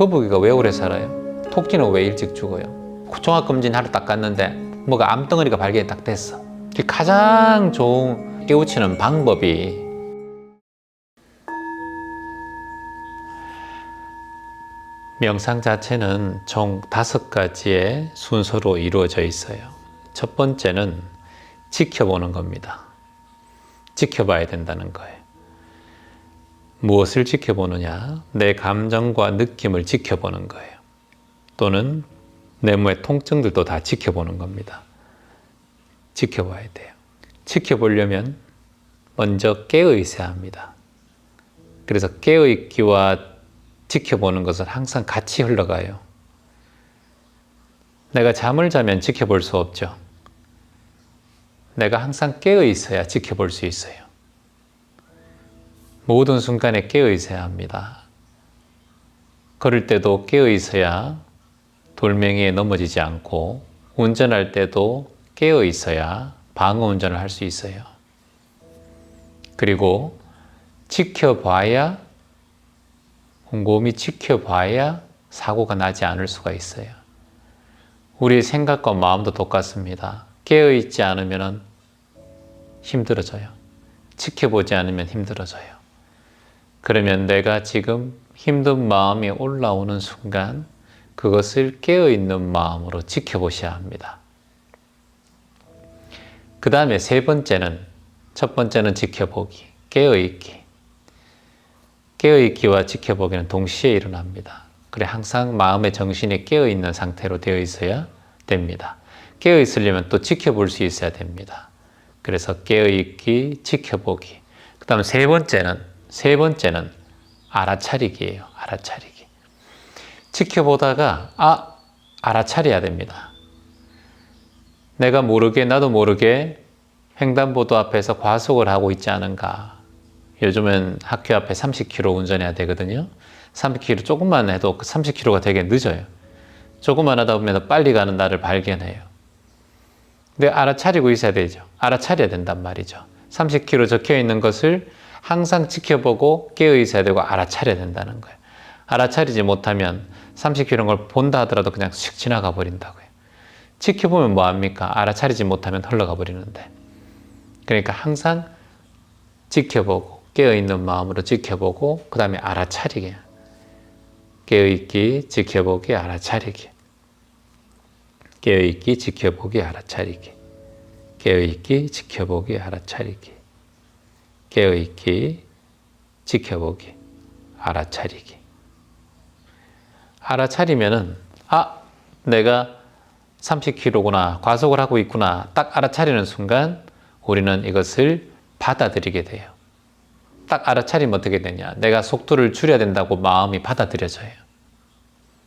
거북이가 왜 오래 살아요? 토끼는 왜 일찍 죽어요? 종합검진 하러 딱 갔는데 뭐가 암덩어리가 발견이 딱 됐어. 이 가장 좋은 깨우치는 방법이 명상 자체는 총 다섯 가지의 순서로 이루어져 있어요. 첫 번째는 지켜보는 겁니다. 지켜봐야 된다는 거예요. 무엇을 지켜보느냐? 내 감정과 느낌을 지켜보는 거예요. 또는 내 몸의 통증들도 다 지켜보는 겁니다. 지켜봐야 돼요. 지켜보려면 먼저 깨어 있어야 합니다. 그래서 깨어 있기와 지켜보는 것은 항상 같이 흘러가요. 내가 잠을 자면 지켜볼 수 없죠. 내가 항상 깨어 있어야 지켜볼 수 있어요. 모든 순간에 깨어 있어야 합니다. 걸을 때도 깨어 있어야 돌멩이에 넘어지지 않고 운전할 때도 깨어 있어야 방어 운전을 할 수 있어요. 그리고 지켜봐야 곰곰이 지켜봐야 사고가 나지 않을 수가 있어요. 우리 생각과 마음도 똑같습니다. 깨어 있지 않으면 힘들어져요. 지켜보지 않으면 힘들어져요. 그러면 내가 지금 힘든 마음이 올라오는 순간 그것을 깨어 있는 마음으로 지켜보셔야 합니다. 그 다음에 세 번째는 첫 번째는 지켜보기, 깨어 있기. 깨어 있기와 지켜보기는 동시에 일어납니다. 그래 항상 마음의 정신이 깨어 있는 상태로 되어 있어야 됩니다. 깨어 있으려면 또 지켜볼 수 있어야 됩니다. 그래서 깨어 있기, 지켜보기. 그 다음 세 번째는 세 번째는 알아차리기예요. 알아차리기. 지켜보다가 아 알아차려야 됩니다. 내가 모르게 나도 모르게 횡단보도 앞에서 과속을 하고 있지 않은가. 요즘은 학교 앞에 30km 운전해야 되거든요. 30km 조금만 해도 30km가 되게 늦어요. 조금만 하다 보면 빨리 가는 나를 발견해요. 근데 알아차리고 있어야 되죠. 알아차려야 된단 말이죠. 30km 적혀 있는 것을 항상 지켜보고 깨어 있어야 되고 알아차려야 된다는 거예요. 알아차리지 못하면 30km인 걸 본다 하더라도 그냥 휙 지나가 버린다고요. 지켜보면 뭐합니까? 알아차리지 못하면 흘러가 버리는데. 그러니까 항상 지켜보고 깨어있는 마음으로 지켜보고 그 다음에 알아차리게. 깨어있기, 지켜보기, 알아차리기. 깨어있기, 지켜보기, 알아차리기. 깨어있기, 지켜보기, 알아차리기. 깨어있기, 지켜보기, 알아차리기. 알아차리면은, 아, 내가 30km구나, 과속을 하고 있구나, 딱 알아차리는 순간 우리는 이것을 받아들이게 돼요. 딱 알아차리면 어떻게 되냐. 내가 속도를 줄여야 된다고 마음이 받아들여져요.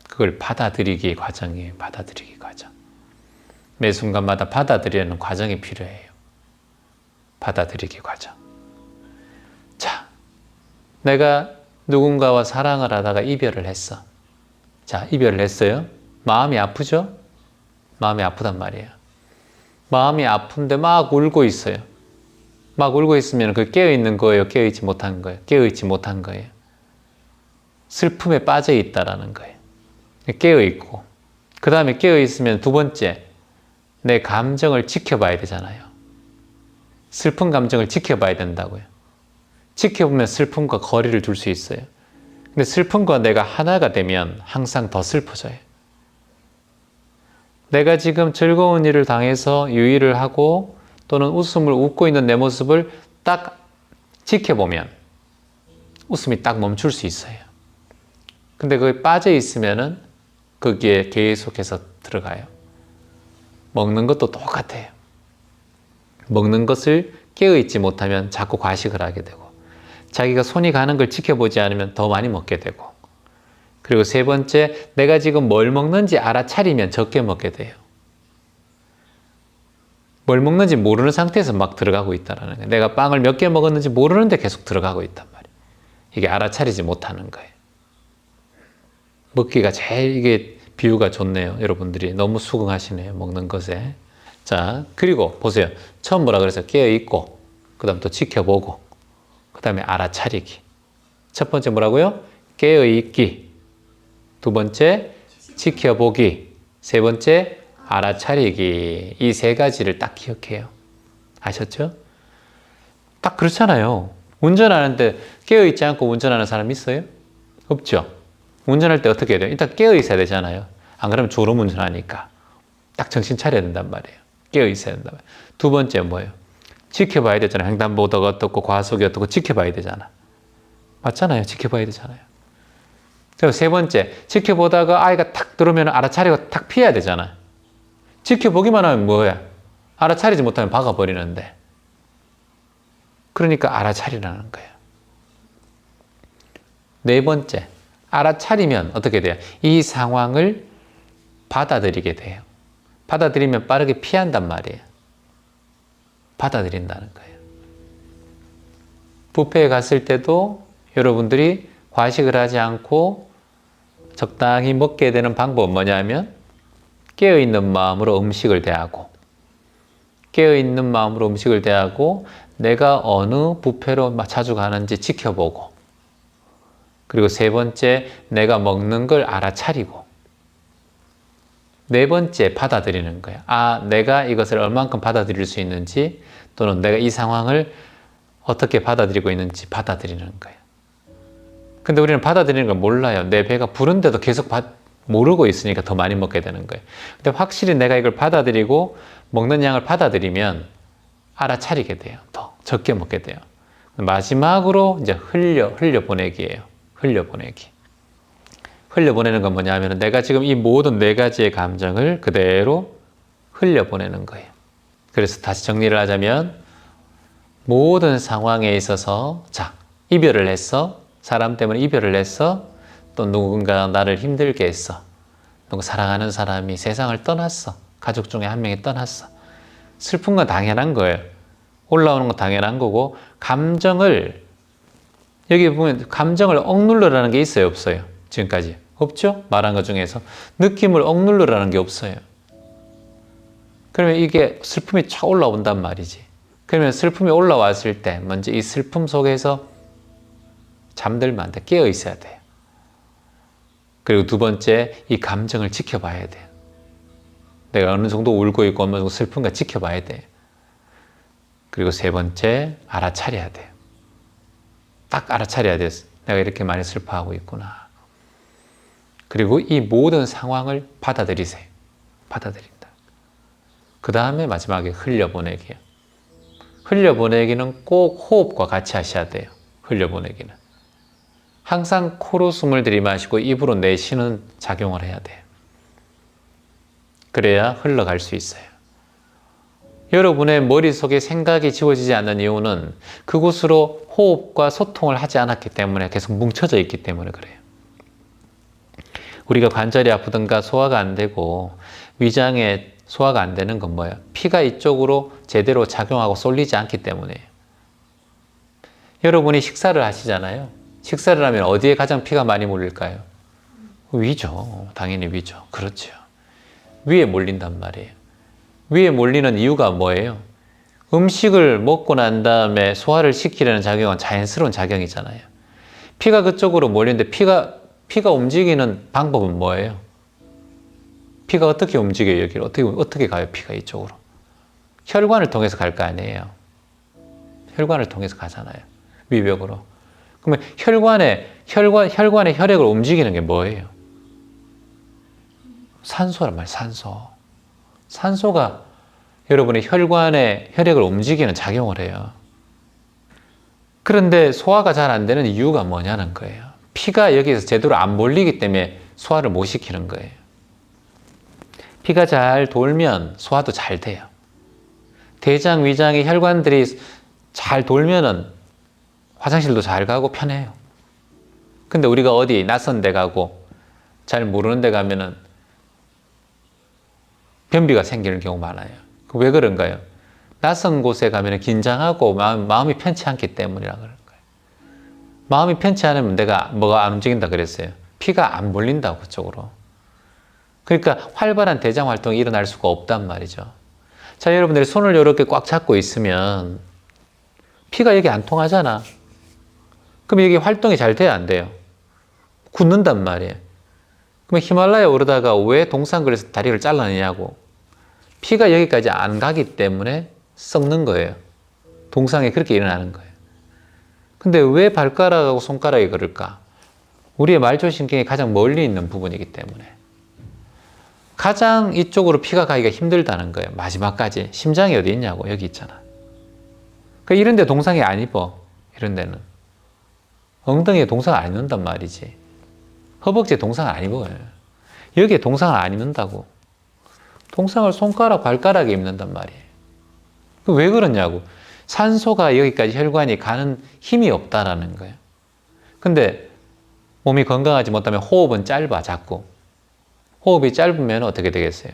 그걸 받아들이기 과정이에요. 받아들이기 과정. 매 순간마다 받아들이는 과정이 필요해요. 받아들이기 과정. 자, 내가 누군가와 사랑을 하다가 이별을 했어. 자, 이별을 했어요. 마음이 아프죠? 마음이 아프단 말이에요. 마음이 아픈데 막 울고 있어요. 막 울고 있으면 그 깨어 있는 거예요. 깨어 있지 못한 거예요. 깨어 있지 못한 거예요. 슬픔에 빠져 있다라는 거예요. 깨어 있고 그 다음에 깨어 있으면 두 번째 내 감정을 지켜봐야 되잖아요. 슬픈 감정을 지켜봐야 된다고요. 지켜보면 슬픔과 거리를 둘 수 있어요. 근데 슬픔과 내가 하나가 되면 항상 더 슬퍼져요. 내가 지금 즐거운 일을 당해서 유의를 하고 또는 웃음을 웃고 있는 내 모습을 딱 지켜보면 웃음이 딱 멈출 수 있어요. 근데 거기 빠져 있으면은 거기에 계속해서 들어가요. 먹는 것도 똑같아요. 먹는 것을 깨어있지 못하면 자꾸 과식을 하게 되고 자기가 손이 가는 걸 지켜보지 않으면 더 많이 먹게 되고 그리고 세 번째 내가 지금 뭘 먹는지 알아차리면 적게 먹게 돼요. 뭘 먹는지 모르는 상태에서 막 들어가고 있다는 거예요. 내가 빵을 몇 개 먹었는지 모르는데 계속 들어가고 있단 말이에요. 이게 알아차리지 못하는 거예요. 먹기가 제일 이게 비유가 좋네요. 여러분들이 너무 수긍하시네요. 먹는 것에. 자, 그리고 보세요. 처음 뭐라 그래서 깨어 있고, 그 다음 또 지켜보고, 그 다음에 알아차리기. 첫 번째 뭐라고요? 깨어 있기. 두 번째 지켜보기. 세 번째 알아차리기. 이 세 가지를 딱 기억해요. 아셨죠? 딱 그렇잖아요. 운전하는데 깨어 있지 않고 운전하는 사람 있어요? 없죠. 운전할 때 어떻게 해야 돼요? 일단 깨어 있어야 되잖아요. 안 그러면 졸음 운전하니까 딱 정신 차려야 된단 말이에요. 깨어 있어야 된단 말이에요. 두 번째 뭐예요? 지켜봐야 되잖아요. 횡단보도가 어떻고 과속이 어떻고 지켜봐야 되잖아. 맞잖아요. 지켜봐야 되잖아요. 세 번째, 지켜보다가 아이가 탁 들어오면 알아차리고 탁 피해야 되잖아. 지켜보기만 하면 뭐야? 알아차리지 못하면 박아버리는데. 그러니까 알아차리라는 거예요. 네 번째, 알아차리면 어떻게 돼요? 이 상황을 받아들이게 돼요. 받아들이면 빠르게 피한단 말이에요. 받아들인다는 거예요. 뷔페에 갔을 때도 여러분들이 과식을 하지 않고 적당히 먹게 되는 방법은 뭐냐면 깨어있는 마음으로 음식을 대하고 깨어있는 마음으로 음식을 대하고 내가 어느 뷔페로 자주 가는지 지켜보고 그리고 세 번째 내가 먹는 걸 알아차리고 네 번째 받아들이는 거예요. 아, 내가 이것을 얼만큼 받아들일 수 있는지 또는 내가 이 상황을 어떻게 받아들이고 있는지 받아들이는 거예요. 근데 우리는 받아들이는 걸 몰라요. 내 배가 부른데도 계속 받- 모르고 있으니까 더 많이 먹게 되는 거예요. 근데 확실히 내가 이걸 받아들이고 먹는 양을 받아들이면 알아차리게 돼요. 더 적게 먹게 돼요. 마지막으로 이제 흘려 흘려 보내기예요. 흘려 보내기. 흘려 보내는 건 뭐냐면 내가 지금 이 모든 네 가지의 감정을 그대로 흘려 보내는 거예요. 그래서 다시 정리를 하자면 모든 상황에 있어서 자 이별을 했어. 사람 때문에 이별을 했어. 또 누군가 나를 힘들게 했어. 누구 사랑하는 사람이 세상을 떠났어. 가족 중에 한 명이 떠났어. 슬픈 건 당연한 거예요. 올라오는 건 당연한 거고 감정을 여기 보면 감정을 억눌러라는 게 있어요 없어요? 지금까지 없죠 말한 것 중에서 느낌을 억눌러라는 게 없어요 그러면 이게 슬픔이 쫙 올라온단 말이지 그러면 슬픔이 올라왔을 때 먼저 이 슬픔 속에서 잠들면 안 돼. 깨어 있어야 돼요. 그리고 두 번째, 이 감정을 지켜봐야 돼요. 내가 어느 정도 울고 있고 어느 정도 슬픈가 지켜봐야 돼요. 그리고 세 번째, 알아차려야 돼요. 딱 알아차려야 돼요. 내가 이렇게 많이 슬퍼하고 있구나. 그리고 이 모든 상황을 받아들이세요. 받아들인다. 그 다음에 마지막에 흘려보내기요. 흘려보내기는 꼭 호흡과 같이 하셔야 돼요. 흘려보내기는. 항상 코로 숨을 들이마시고 입으로 내쉬는 작용을 해야 돼요. 그래야 흘러갈 수 있어요. 여러분의 머릿속에 생각이 지워지지 않는 이유는 그곳으로 호흡과 소통을 하지 않았기 때문에 계속 뭉쳐져 있기 때문에 그래요. 우리가 관절이 아프든가 소화가 안 되고 위장에 소화가 안 되는 건 뭐예요? 피가 이쪽으로 제대로 작용하고 쏠리지 않기 때문이에요. 여러분이 식사를 하시잖아요. 식사를 하면 어디에 가장 피가 많이 몰릴까요? 위죠. 당연히 위죠. 그렇죠. 위에 몰린단 말이에요. 위에 몰리는 이유가 뭐예요? 음식을 먹고 난 다음에 소화를 시키려는 작용은 자연스러운 작용이잖아요. 피가 그쪽으로 몰리는데 피가 피가 움직이는 방법은 뭐예요? 피가 어떻게 움직여요? 여기를 어떻게 어떻게 가요? 피가 이쪽으로 혈관을 통해서 갈 거 아니에요. 혈관을 통해서 가잖아요. 위벽으로. 그러면 혈관에 혈관 혈관의 혈액을 움직이는 게 뭐예요? 산소란 말이에요. 산소. 산소가 여러분의 혈관의 혈액을 움직이는 작용을 해요. 그런데 소화가 잘 안 되는 이유가 뭐냐는 거예요. 피가 여기서 제대로 안 몰리기 때문에 소화를 못 시키는 거예요. 피가 잘 돌면 소화도 잘 돼요. 대장, 위장의 혈관들이 잘 돌면은 화장실도 잘 가고 편해요. 근데 우리가 어디 낯선 데 가고 잘 모르는 데 가면은 변비가 생기는 경우 많아요. 그왜 그런가요? 낯선 곳에 가면 긴장하고 마음, 마음이 편치 않기 때문이라 거예요. 마음이 편치 않으면 내가 뭐가 안 움직인다 그랬어요. 피가 안 몰린다고 그쪽으로. 그러니까 활발한 대장 활동이 일어날 수가 없단 말이죠. 자, 여러분들이 손을 이렇게 꽉 잡고 있으면 피가 여기 안 통하잖아. 그럼 여기 활동이 잘 돼야 안 돼요? 굳는단 말이에요. 그럼 히말라야 오르다가 왜 동상걸에서 다리를 잘라내냐고. 피가 여기까지 안 가기 때문에 썩는 거예요. 동상에 그렇게 일어나는 거예요. 근데 왜 발가락하고 손가락이 그럴까? 우리의 말초신경이 가장 멀리 있는 부분이기 때문에. 가장 이쪽으로 피가 가기가 힘들다는 거예요. 마지막까지. 심장이 어디 있냐고. 여기 있잖아. 그 이런 데 동상이 안 입어. 이런 데는. 엉덩이에 동상 안 입는단 말이지. 허벅지에 동상 안 입어요. 여기에 동상을 안 입는다고. 동상을 손가락, 발가락에 입는단 말이에요. 그왜 그러냐고. 산소가 여기까지 혈관이 가는 힘이 없다라는 거예요. 근데 몸이 건강하지 못하면 호흡은 짧아, 자꾸. 호흡이 짧으면 어떻게 되겠어요?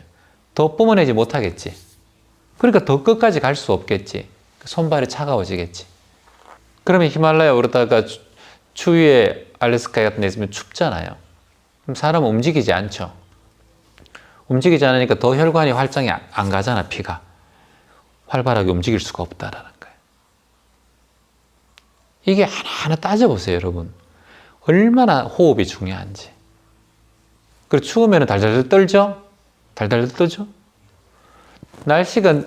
더 뿜어내지 못하겠지. 그러니까 더 끝까지 갈 수 없겠지. 손발이 차가워지겠지. 그러면 히말라야 오르다가 추- 추위에 알래스카 같은 데 있으면 춥잖아요. 그럼 사람은 움직이지 않죠. 움직이지 않으니까 더 혈관이 활성이 안- 안 가잖아, 피가. 활발하게 움직일 수가 없다라는. 이게 하나하나 따져보세요, 여러분. 얼마나 호흡이 중요한지. 그리고 추우면 달달달 떨죠? 달달달 떨죠? 날씨가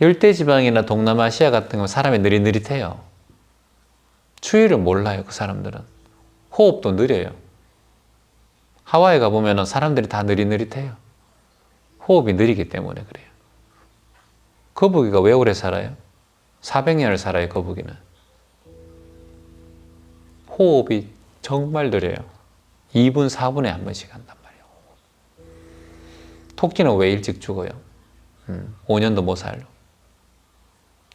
열대지방이나 동남아시아 같은 거 사람이 느릿느릿해요. 추위를 몰라요, 그 사람들은. 호흡도 느려요. 하와이 가보면 사람들이 다 느릿느릿해요. 호흡이 느리기 때문에 그래요. 거북이가 왜 오래 살아요? 400년을 살아요, 거북이는. 호흡이 정말 느려요. 2분, 4분에 한 번씩 한단 말이에요. 토끼는 왜 일찍 죽어요? 음, 5년도 못 살려.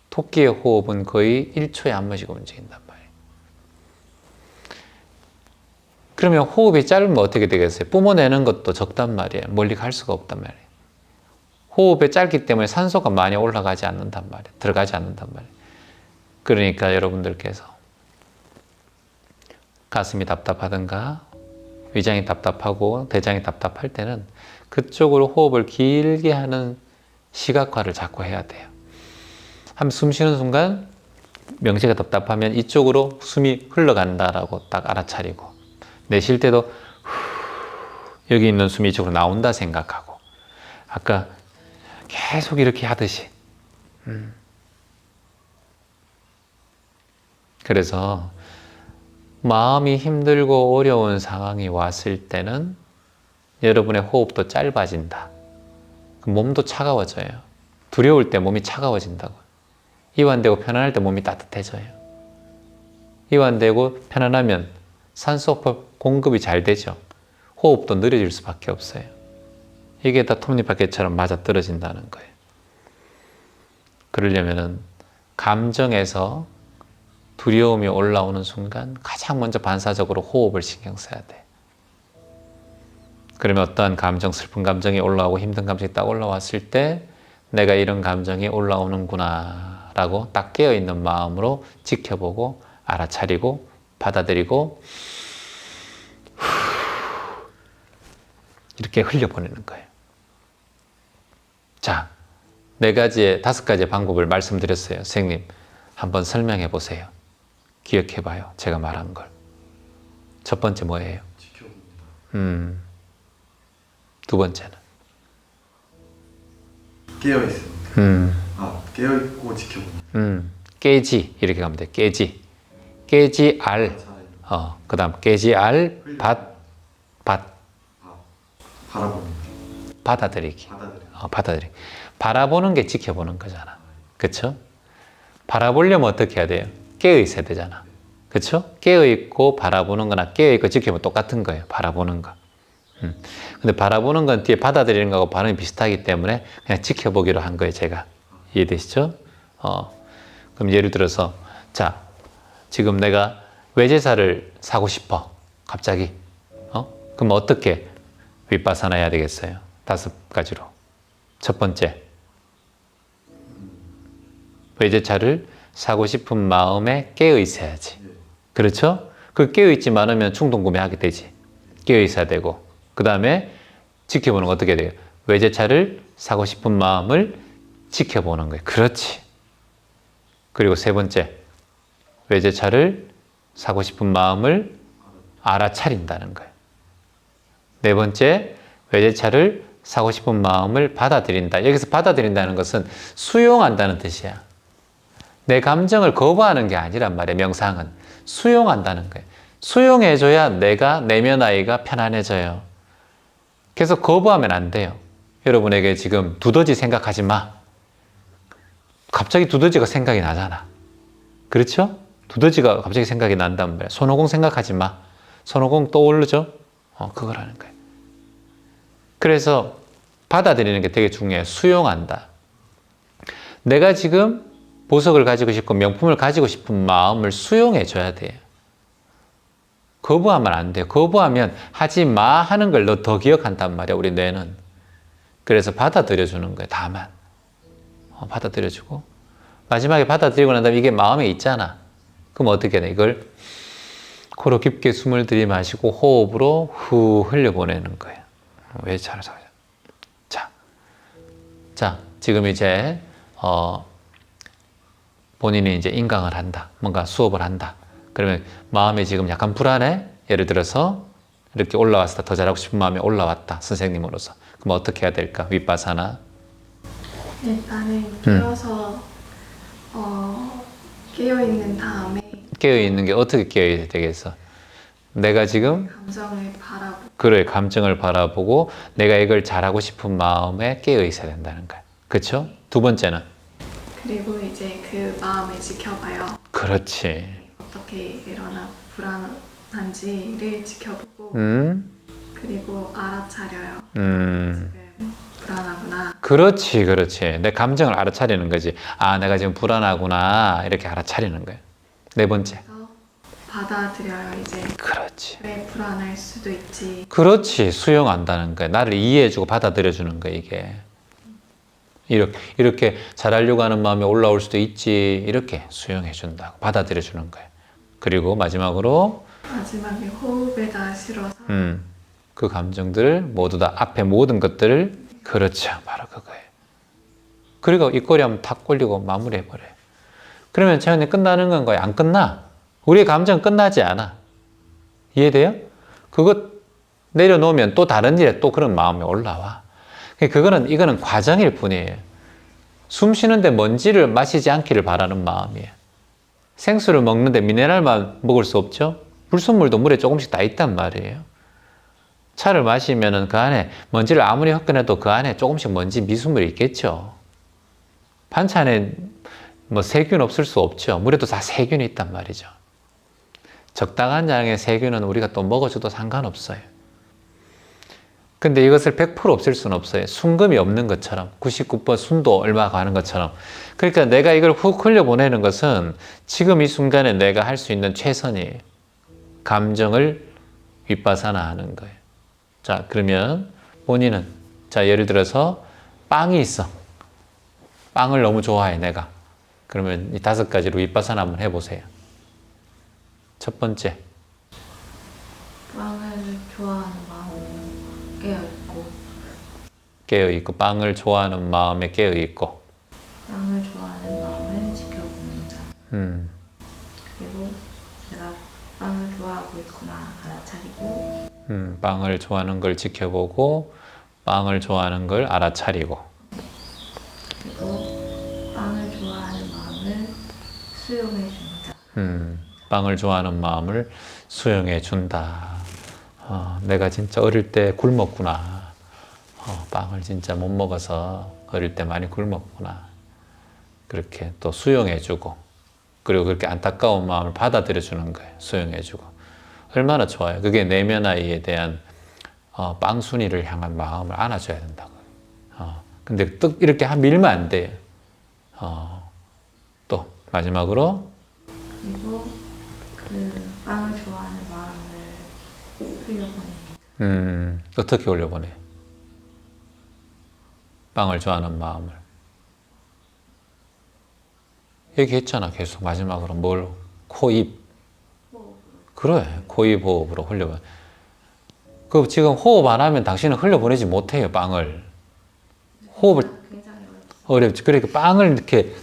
토끼의 호흡은 거의 1초에 한 번씩 움직인단 말이에요. 그러면 호흡이 짧으면 어떻게 되겠어요? 뿜어내는 것도 적단 말이에요. 멀리 갈 수가 없단 말이에요. 호흡이 짧기 때문에 산소가 많이 올라가지 않는단 말이에요. 들어가지 않는단 말이에요. 그러니까 여러분들께서 가슴이 답답하든가 위장이 답답하고 대장이 답답할 때는 그쪽으로 호흡을 길게 하는 시각화를 자꾸 해야 돼요. 한 숨 쉬는 순간 명치가 답답하면 이쪽으로 숨이 흘러간다라고 딱 알아차리고 내쉴 때도 후, 여기 있는 숨이 이쪽으로 나온다 생각하고 아까 계속 이렇게 하듯이 음. 그래서 마음이 힘들고 어려운 상황이 왔을 때는 여러분의 호흡도 짧아진다. 그 몸도 차가워져요. 두려울 때 몸이 차가워진다고. 이완되고 편안할 때 몸이 따뜻해져요. 이완되고 편안하면 산소 공급이 잘 되죠. 호흡도 느려질 수밖에 없어요. 이게 다 톱니바퀴처럼 맞아 떨어진다는 거예요. 그러려면은 감정에서 두려움이 올라오는 순간 가장 먼저 반사적으로 호흡을 신경 써야 돼. 그러면 어떠한 감정, 슬픈 감정이 올라오고 힘든 감정이 딱 올라왔을 때 내가 이런 감정이 올라오는구나 라고 딱 깨어있는 마음으로 지켜보고 알아차리고 받아들이고 이렇게 흘려보내는 거예요. 자, 네 가지의, 다섯 가지의 방법을 말씀드렸어요. 선생님, 한번 설명해 보세요. 기억해 봐요. 제가 말한 걸. 첫 번째 뭐예요? 음. 두 번째는? 깨어 있습니다. 음. 아 깨어 있고 지켜봅니다. 음. 깨지. 이렇게 가면 돼. 깨지. 깨지 알. 잘 어, 그 다음 깨지 알, 받, 받, 바, 바라봅니다. 받아들이기. 어, 받아들이기. 바라보는 게 지켜보는 거잖아. 그쵸? 바라보려면 어떻게 해야 돼요? 깨어 있어야 되잖아. 그쵸? 깨어 있고 바라보는 거나 깨어 있고 지켜보면 똑같은 거예요. 바라보는 거. 음. 근데 바라보는 건 뒤에 받아들이는 거하고 반응이 비슷하기 때문에 그냥 지켜보기로 한 거예요, 제가. 이해되시죠? 어. 그럼 예를 들어서, 자, 지금 내가 외제사를 사고 싶어. 갑자기. 어? 그럼 어떻게 윗바사나 해야 되겠어요? 다섯 가지로. 첫 번째. 외제차를 사고 싶은 마음에 깨어 있어야지. 네. 그렇죠? 그 깨어 있지 않으면 충동 구매하게 되지. 깨어 있어야 되고. 그 다음에 지켜보는 거 어떻게 돼요? 외제차를 사고 싶은 마음을 지켜보는 거예요. 그렇지. 그리고 세 번째. 외제차를 사고 싶은 마음을 알아차린다는 거예요. 네 번째, 외제차를 사고 싶은 마음을 받아들인다. 여기서 받아들인다는 것은 수용한다는 뜻이야. 내 감정을 거부하는 게 아니란 말이야, 명상은. 수용한다는 거예요. 수용해줘야 내가 내면 아이가 편안해져요. 계속 거부하면 안 돼요. 여러분에게 지금 두더지 생각하지 마. 갑자기 두더지가 생각이 나잖아. 그렇죠? 두더지가 갑자기 생각이 난단 말이야. 손오공 생각하지 마. 손오공 떠오르죠? 어, 그거라는 거예요. 그래서 받아들이는 게 되게 중요해요. 수용한다. 내가 지금 보석을 가지고 싶고 명품을 가지고 싶은 마음을 수용해 줘야 돼요. 거부하면 안 돼요. 거부하면 하지 마 하는 걸 너 더 기억한단 말이야, 우리 뇌는. 그래서 받아들여 주는 거예요, 다만. 어, 받아들여 주고. 마지막에 받아들이고 난 다음에 이게 마음에 있잖아. 그럼 어떻게 돼? 이걸 코로 깊게 숨을 들이마시고 호흡으로 후 흘려보내는 거예요. 왜 잘해서. 자. 자, 지금 이제, 어, 본인이 이제 인강을 한다. 뭔가 수업을 한다. 그러면 마음이 지금 약간 불안해? 예를 들어서 이렇게 올라왔다. 더 잘하고 싶은 마음이 올라왔다. 선생님으로서. 그럼 어떻게 해야 될까? 윗바사나. 일단은 깨어서 어, 깨어 있는 다음에 깨어있는 게 어떻게 깨어야 되겠어? 내가 지금 감정을 바라보고 그의 감정을 바라보고 내가 이걸 잘하고 싶은 마음에 깨어 있어야 된다는 거야. 그렇죠? 두 번째는 그리고 이제 그 마음을 지켜봐요. 그렇지. 어떻게 일어나 불안한지를 지켜보고 음, 그리고 알아차려요. 음, 지금 불안하구나. 그렇지, 그렇지. 내 감정을 알아차리는 거지. 아, 내가 지금 불안하구나 이렇게 알아차리는 거야. 네 번째. 그래서 받아들여요. 이제 그렇지. 왜 불안할 수도 있지. 그렇지. 수용한다는 거야. 나를 이해해주고 받아들여주는 거야 이게. 이렇게 이렇게 잘하려고 하는 마음이 올라올 수도 있지. 이렇게 수용해 준다고 받아들여 주는 거야. 그리고 마지막으로 마지막에 호흡에다 실어서 음, 그 감정들을 모두 다 앞에 모든 것들을 그렇죠. 바로 그거예요. 그리고 입꼬리 한번 탁 올리고 마무리해 버려요. 그러면 체험이 끝나는 건가요? 안 끝나. 우리의 감정 끝나지 않아. 이해돼요? 그거 내려놓으면 또 다른 일에 또 그런 마음이 올라와. 그거는, 이거는 과정일 뿐이에요. 숨 쉬는데 먼지를 마시지 않기를 바라는 마음이에요. 생수를 먹는데 미네랄만 먹을 수 없죠? 불순물도 물에 조금씩 다 있단 말이에요. 차를 마시면은 그 안에 먼지를 아무리 흡근해도 그 안에 조금씩 먼지 미순물이 있겠죠. 반찬에 뭐 세균 없을 수 없죠. 물에도 다 세균이 있단 말이죠. 적당한 양의 세균은 우리가 또 먹어줘도 상관없어요. 근데 이것을 100% 없앨 수는 없어요. 순금이 없는 것처럼 99% 순도 얼마 가는 것처럼. 그러니까 내가 이걸 훅 흘려보내는 것은 지금 이 순간에 내가 할 수 있는 최선이에요. 감정을 윗바사나 하는 거예요. 자, 그러면 본인은 자, 예를 들어서 빵이 있어. 빵을 너무 좋아해, 내가. 그러면 이 다섯 가지로 윗바사나 한번 해보세요. 첫 번째, 빵을 좋아하는 깨어 있고, 빵을 좋아하는 마음에 깨어 있고, 빵을 좋아하는 마음을 지켜보는 자. 음, 그리고 내가 빵을 좋아하고 있구나 알아차리고. 음, 빵을 좋아하는 걸 지켜보고, 빵을 좋아하는 걸 알아차리고, 그리고 빵을 좋아하는 마음을 수용해 주는 자. 음, 빵을 좋아하는 마음을 수용해 준다. 어, 내가 진짜 어릴 때 굶었구나. 어, 빵을 진짜 못 먹어서 어릴 때 많이 굶었구나. 그렇게 또 수용해 주고, 그리고 그렇게 안타까운 마음을 받아들여 주는 거예요. 수용해 주고. 얼마나 좋아요. 그게 내면 아이에 대한 어, 빵순이를 향한 마음을 안아줘야 된다고. 어, 근데 또 이렇게 한 밀면 안 돼요. 어, 또 마지막으로 그리고 그 빵을 좋아하는 마음을 흘려보내는 음, 어떻게 올려보내? 빵을 좋아하는 마음을. 얘기했잖아, 계속. 마지막으로 뭘? 코, 입. 그래, 코, 입 호흡으로 흘려보내. 그 지금 호흡 안 하면 당신은 흘려보내지 못해요, 빵을. 호흡을 어렵지. 그러니까 빵을 이렇게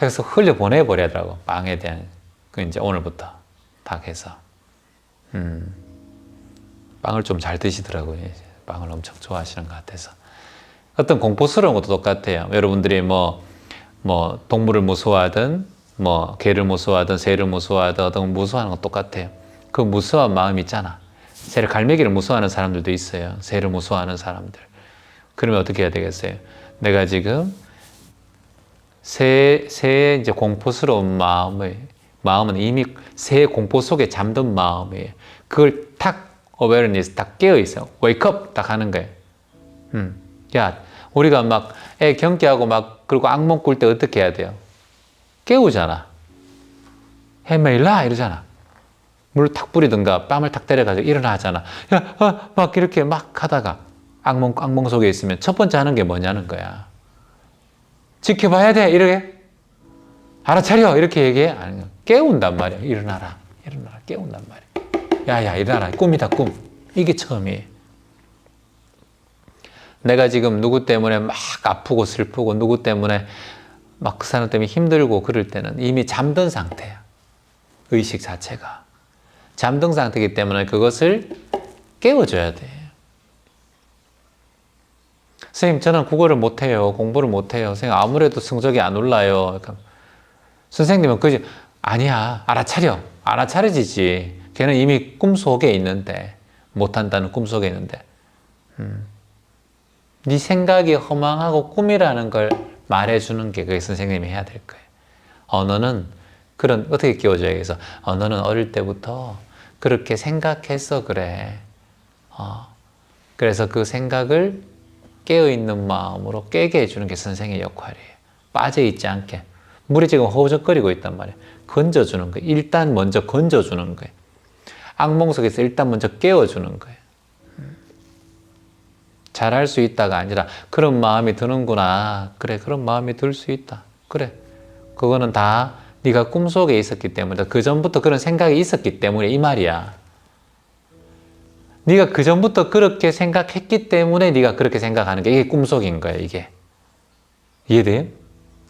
해서 흘려보내버려야 고 빵에 대한, 그 이제 오늘부터 딱 해서. 음. 빵을 좀 잘 드시더라고요. 빵을 엄청 좋아하시는 것 같아서. 어떤 공포스러운 것도 똑같아요. 여러분들이 뭐, 뭐, 동물을 무서워하든, 뭐, 개를 무서워하든, 새를 무서워하든, 어떤 무서워하는 건 똑같아요. 그 무서운 마음 있잖아. 새를, 갈매기를 무서워하는 사람들도 있어요. 새를 무서워하는 사람들. 그러면 어떻게 해야 되겠어요? 내가 지금 새, 새의 이제 공포스러운 마음을, 마음은 이미 새의 공포 속에 잠든 마음이에요. 그걸 탁, awareness 딱 깨어 있어요. up 딱 하는 거예요. 음. 야, 우리가 막 애 경계하고 막 그리고 악몽 꿀 때 어떻게 해야 돼요? 깨우잖아. 헤메일라 이러잖아. 물을 탁 뿌리든가 뺨을 탁 때려가지고 일어나잖아. 야, 어, 막 이렇게 막 하다가 악몽 악몽 속에 있으면 첫 번째 하는 게 뭐냐는 거야. 지켜봐야 돼 이렇게 알아차려 이렇게 얘기해 아니 깨운단 말이야. 일어나라, 일어나라, 깨운단 말이야. 야야 일어나라 꿈이다 꿈. 이게 처음이에요. 내가 지금 누구 때문에 막 아프고 슬프고 누구 때문에 막 그 사람 때문에 힘들고 그럴 때는 이미 잠든 상태야. 의식 자체가. 잠든 상태이기 때문에 그것을 깨워줘야 돼. 선생님, 저는 국어를 못해요. 공부를 못해요. 선생님, 아무래도 성적이 안 올라요. 그러니까 선생님은 그지 아니야. 알아차려. 알아차려지지. 걔는 이미 꿈속에 있는데 못한다는 꿈속에 있는데 네 생각이 허망하고 꿈이라는 걸 말해주는 게 그게 선생님이 해야 될 거예요. 언어는 그런 어떻게 끼워줘야겠어? 언어는 어릴 때부터 그렇게 생각해서 그래. 어. 그래서 그 생각을 깨어 있는 마음으로 깨게 해주는 게 선생의 역할이에요. 빠져 있지 않게. 물이 지금 허우적거리고 있단 말이에요. 건져주는 거예요. 일단 먼저 건져주는 거예요. 악몽 속에서 일단 먼저 깨워주는 거예요. 잘할 수 있다가 아니라 그런 마음이 드는구나. 그래, 그런 마음이 들 수 있다. 그래. 그거는 다 네가 꿈속에 있었기 때문에 그 전부터 그런 생각이 있었기 때문에 이 말이야. 네가 그 전부터 그렇게 생각했기 때문에 네가 그렇게 생각하는 게 이게 꿈속인 거야, 이게. 이해돼요?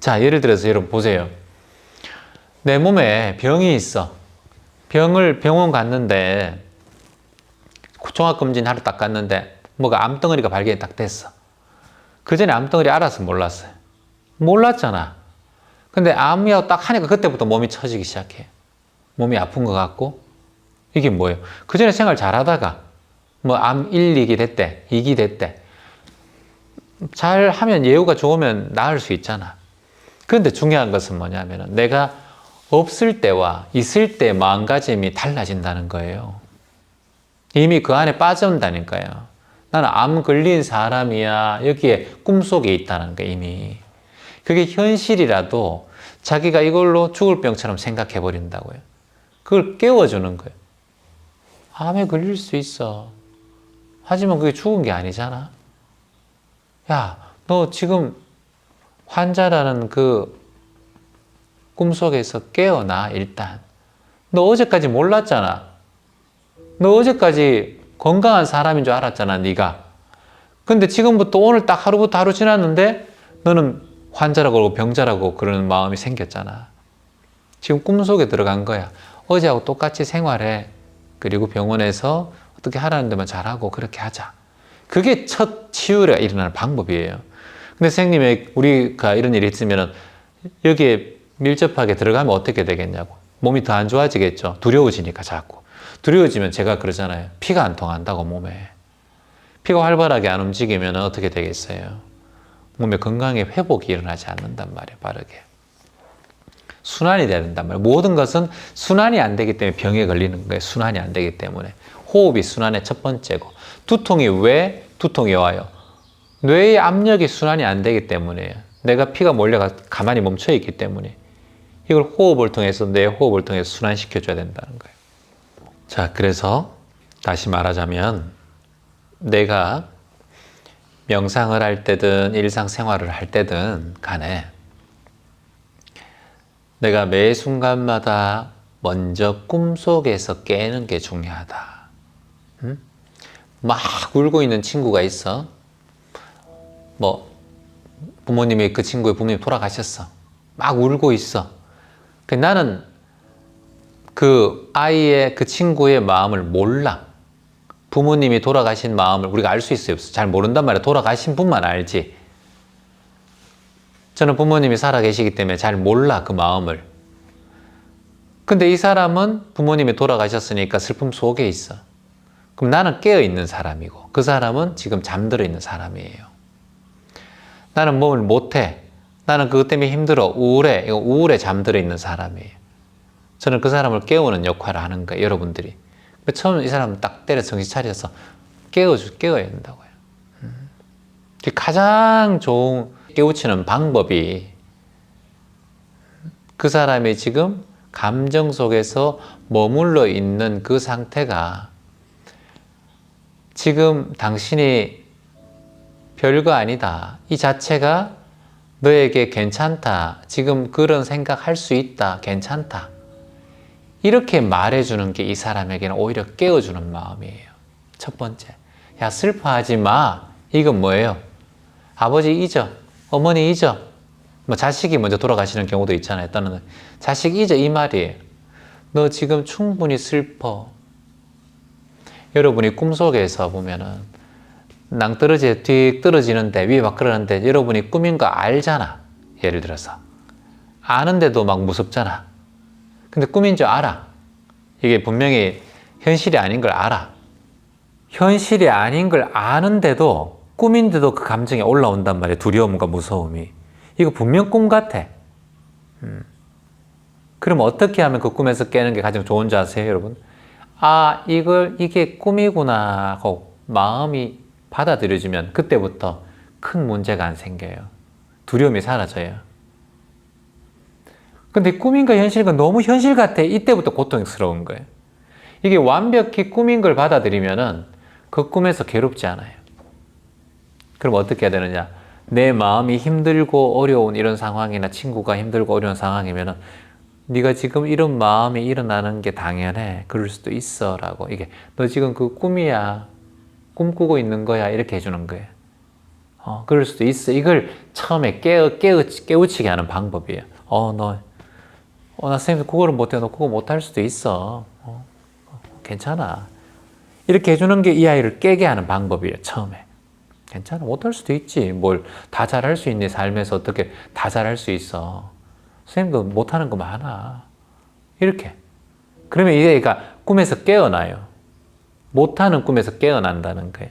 자, 예를 들어서 여러분 보세요. 내 몸에 병이 있어. 병을 병원 갔는데 종합검진 하러 딱 갔는데 뭐가 암덩어리가 발견이 딱 됐어. 그 전에 암덩어리 알아서 몰랐어요. 몰랐잖아. 근데 암이라고 딱 하니까 그때부터 몸이 처지기 시작해. 몸이 아픈 것 같고 이게 뭐예요? 그 전에 생활 잘 하다가 뭐 암 1, 2기 됐대, 2기 됐대. 잘 하면 예후가 좋으면 나을 수 있잖아. 그런데 중요한 것은 뭐냐면은 내가 없을 때와 있을 때 마음가짐이 달라진다는 거예요. 이미 그 안에 빠져온다니까요. 나는 암 걸린 사람이야. 여기에 꿈속에 있다는 거 이미. 그게 현실이라도 자기가 이걸로 죽을 병처럼 생각해 버린다고요. 그걸 깨워주는 거예요. 암에 걸릴 수 있어. 하지만 그게 죽은 게 아니잖아. 야, 너 지금 환자라는 그 꿈속에서 깨어나, 일단. 너 어제까지 몰랐잖아. 너 어제까지 건강한 사람인 줄 알았잖아, 네가. 근데 지금부터 오늘 딱 하루부터 하루 지났는데 너는 환자라고 그러고 병자라고 그러는 마음이 생겼잖아. 지금 꿈속에 들어간 거야. 어제하고 똑같이 생활해. 그리고 병원에서 어떻게 하라는 데만 잘하고 그렇게 하자. 그게 첫 치유가 일어나는 방법이에요. 근데 선생님이 우리가 이런 일이 있으면 여기에 밀접하게 들어가면 어떻게 되겠냐고. 몸이 더 안 좋아지겠죠. 두려워지니까 자꾸. 두려워지면 제가 그러잖아요. 피가 안 통한다고 몸에. 피가 활발하게 안 움직이면 어떻게 되겠어요? 몸의 건강에 회복이 일어나지 않는단 말이에요. 바르게. 순환이 된단 말이에요. 모든 것은 순환이 안 되기 때문에 병에 걸리는 거예요. 순환이 안 되기 때문에. 호흡이 순환의 첫 번째고. 두통이 왜 두통이 와요? 뇌의 압력이 순환이 안 되기 때문이에요. 내가 피가 몰려가 가만히 멈춰 있기 때문에. 이걸 호흡을 통해서 내 호흡을 통해서 순환시켜 줘야 된다는 거예요. 자, 그래서 다시 말하자면 내가 명상을 할 때든 일상생활을 할 때든 간에 내가 매 순간마다 먼저 꿈속에서 깨는 게 중요하다. 응? 막 울고 있는 친구가 있어. 뭐 부모님이 그 친구의 부모님 돌아가셨어. 막 울고 있어. 그 나는 그 아이의 그 친구의 마음을 몰라. 부모님이 돌아가신 마음을 우리가 알 수 있어요? 잘 모른단 말이에요. 돌아가신 분만 알지. 저는 부모님이 살아 계시기 때문에 잘 몰라, 그 마음을. 근데 이 사람은 부모님이 돌아가셨으니까 슬픔 속에 있어. 그럼 나는 깨어 있는 사람이고, 그 사람은 지금 잠들어 있는 사람이에요. 나는 몸을 못해. 나는 그것 때문에 힘들어. 우울해. 우울에 잠들어 있는 사람이에요. 저는 그 사람을 깨우는 역할을 하는 거예요, 여러분들이. 처음 이 사람 딱 때려 정신 차려서 깨워주, 깨워야 된다고요. 음. 가장 좋은 깨우치는 방법이 그 사람이 지금 감정 속에서 머물러 있는 그 상태가 지금 당신이 별거 아니다. 이 자체가 너에게 괜찮다. 지금 그런 생각할 수 있다. 괜찮다. 이렇게 말해주는 게 이 사람에게는 오히려 깨워주는 마음이에요. 첫 번째. 야, 슬퍼하지 마. 이건 뭐예요? 아버지 잊어. 어머니 잊어. 뭐 자식이 먼저 돌아가시는 경우도 있잖아요. 또는 자식 잊어. 이 말이에요. 너 지금 충분히 슬퍼. 여러분이 꿈속에서 보면은 낭떠러지에 뒤 떨어지는데 위에 막 그러는데 여러분이 꿈인 거 알잖아. 예를 들어서. 아는데도 막 무섭잖아. 근데 꿈인 줄 알아. 이게 분명히 현실이 아닌 걸 알아. 현실이 아닌 걸 아는데도 꿈인데도 그 감정이 올라온단 말이야. 두려움과 무서움이. 이거 분명 꿈 같아. 음. 그럼 어떻게 하면 그 꿈에서 깨는 게 가장 좋은 줄 아세요, 여러분? 아, 이걸, 이게 꿈이구나 하고 마음이 받아들여지면 그때부터 큰 문제가 안 생겨요. 두려움이 사라져요. 근데 꿈인가 현실인가 너무 현실 같아. 이때부터 고통스러운 거예요. 이게 완벽히 꿈인 걸 받아들이면은 그 꿈에서 괴롭지 않아요. 그럼 어떻게 해야 되느냐? 내 마음이 힘들고 어려운 이런 상황이나 친구가 힘들고 어려운 상황이면은 네가 지금 이런 마음이 일어나는 게 당연해. 그럴 수도 있어 라고. 이게 너 지금 그 꿈이야. 꿈꾸고 있는 거야. 이렇게 해주는 거예요. 어, 그럴 수도 있어. 이걸 처음에 깨우, 깨우, 깨우치게 하는 방법이에요. 어, 너, 어, 나 선생님 그거를 못해. 너 그거 못할 수도 있어. 어, 어, 괜찮아. 이렇게 해주는 게 이 아이를 깨게 하는 방법이에요. 처음에. 괜찮아. 못할 수도 있지. 뭘 다 잘할 수 있니? 삶에서 어떻게 다 잘할 수 있어. 선생님도 못하는 거 많아. 이렇게. 그러면 이 애가 꿈에서 깨어나요. 못하는 꿈에서 깨어난다는 거예요.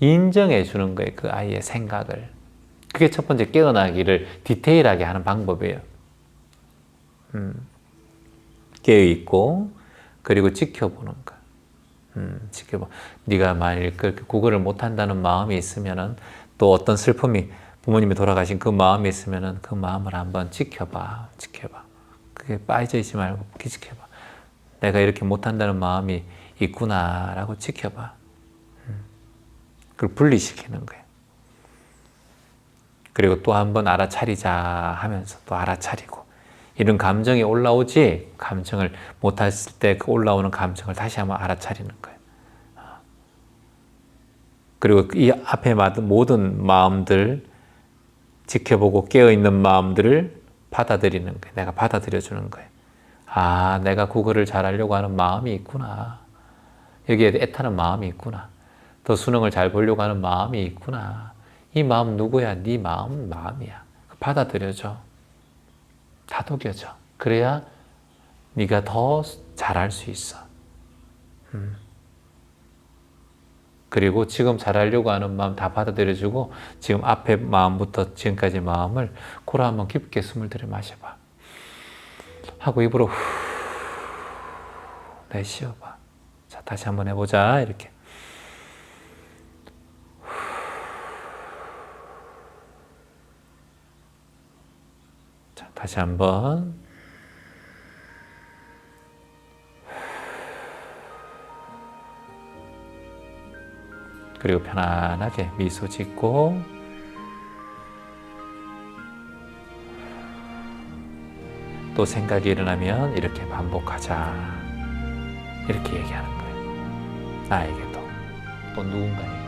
인정해 주는 거예요. 그 아이의 생각을. 그게 첫 번째 깨어나기를 디테일하게 하는 방법이에요. 음. 깨어 있고, 그리고 지켜보는 거. 음, 지켜봐. 네가 만일 그렇게 국어를 못한다는 마음이 있으면은 또 어떤 슬픔이 부모님이 돌아가신 그 마음이 있으면은 그 마음을 한번 지켜봐. 지켜봐. 그게 빠져 있지 말고 지켜봐. 내가 이렇게 못한다는 마음이 있구나라고 지켜봐. 음. 그걸 분리시키는 거예요. 그리고 또 한번 알아차리자 하면서 또 알아차리고 이런 감정이 올라오지 감정을 못했을 때 그 올라오는 감정을 다시 한번 알아차리는 거예요. 그리고 이 앞에 모든 마음들 지켜보고 깨어있는 마음들을 받아들이는 거예요. 내가 받아들여 주는 거예요. 아, 내가 국어를 잘하려고 하는 마음이 있구나. 여기에 애타는 마음이 있구나. 더 수능을 잘 보려고 하는 마음이 있구나. 이 마음 누구야? 네 마음 마음이야. 받아들여줘. 다독여줘. 그래야 네가 더 잘할 수 있어. 음. 그리고 지금 잘하려고 하는 마음 다 받아들여주고 지금 앞에 마음부터 지금까지 마음을 코로 한번 깊게 숨을 들여 마셔봐. 하고 입으로 후 내쉬어봐. 자 다시 한번 해보자 이렇게. 자 다시 한번. 그리고 편안하게 미소 짓고 또 생각이 일어나면 이렇게 반복하자. 이렇게 얘기하는 거예요. 나에게도 또 누군가에게.